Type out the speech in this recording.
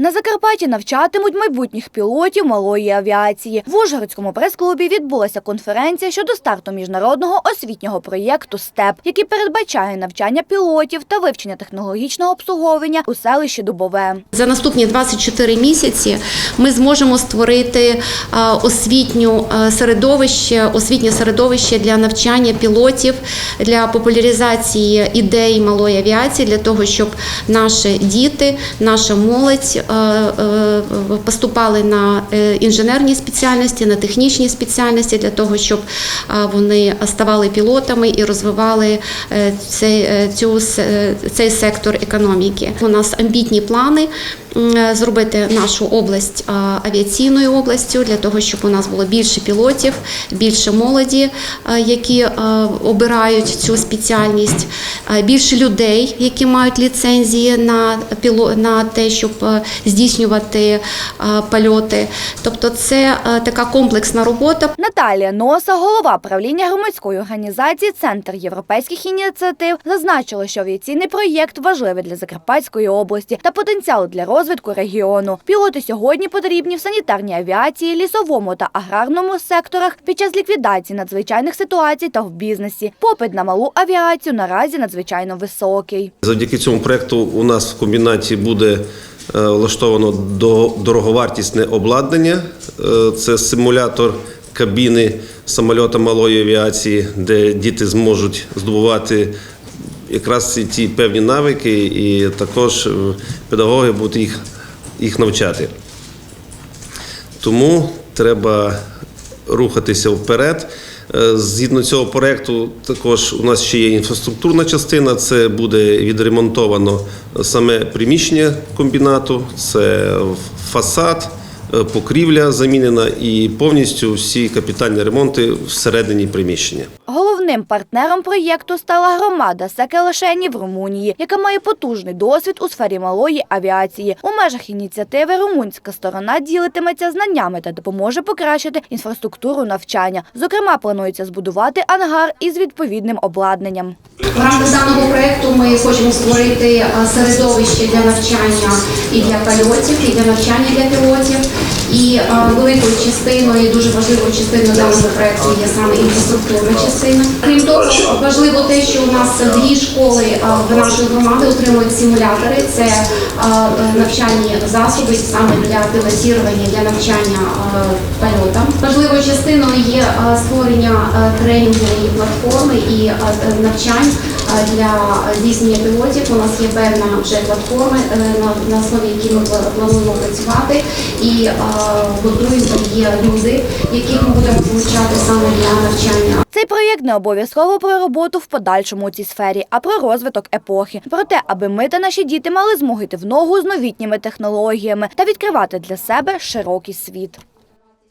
На Закарпатті навчатимуть майбутніх пілотів малої авіації. В Ужгородському прес-клубі відбулася конференція щодо старту міжнародного освітнього проєкту СТЕП, який передбачає навчання пілотів та вивчення технологічного обслуговування у селищі Дубове. За наступні 24 місяці ми зможемо створити е, освітню е, середовище, освітнє середовище для навчання пілотів, для популяризації ідей малої авіації, для того, щоб наші діти, наша молодь поступали на е, інженерні спеціальності, на технічні спеціальності, для того, щоб е, вони ставали пілотами і розвивали е, цей, е, цю, е, цей сектор економіки. У нас амбітні плани е, зробити нашу область е, авіаційною областю для того, щоб у нас було більше пілотів, більше молоді, е, які е, обирають цю спеціальність, е, більше людей, які мають ліцензії на піло на те, щоб е, здійснювати е, польоти. Тобто, це е, така комплексна робота. Наталія Носа, голова правління громадської організації Центр європейських ініціатив, зазначила, що авіаційний проєкт важливий для Закарпатської області та потенціал для розвитку регіону. Пілоти сьогодні потрібні в санітарній авіації, лісовому та аграрному секторах під час ліквідації надзвичайних ситуацій та в бізнесі. Попит на малу авіацію наразі надзвичайно високий. Завдяки цьому проекту у нас в комбінаті буде влаштовано дороговартісне обладнання. Е, Це симулятор кабіни самольота малої авіації, де діти зможуть здобувати якраз ці певні навики, і також е, педагоги будуть їх, їх навчати. Тому треба рухатися вперед. Е, Згідно цього проекту, також у нас ще є інфраструктурна частина. Це буде відремонтовано саме приміщення комбінату, це фасад, е, покрівля замінена і повністю всі капітальні ремонти всередині приміщення. Головним партнером проєкту стала громада Секелешені в Румунії, яка має потужний досвід у сфері малої авіації. У межах ініціативи румунська сторона ділитиметься знаннями та допоможе покращити інфраструктуру навчання. Зокрема, планується збудувати ангар із відповідним обладнанням. В рамках даного проекту ми хочемо створити е, середовище для навчання і для польотів, і для навчання для пілотів. І великою частиною, дуже важливою частиною даного проекту є саме інфраструктурна частина. Крім того, важливо те, що у нас дві школи в нашої громади отримують симулятори. Це навчальні засоби саме для пілотування, для навчання польотам. Важливою частиною є створення тренінгової платформи і навчань для здійснення пілотів. У нас є певна вже платформа, е, на, основі якої ми пла- плануємо працювати. І готуємо є люди, яких ми будемо залучати саме для навчання. Цей проєкт не обов'язково про роботу в подальшому у цій сфері, а про розвиток епохи. Про те, аби ми та наші діти мали змогу в ногу з новітніми технологіями та відкривати для себе широкий світ.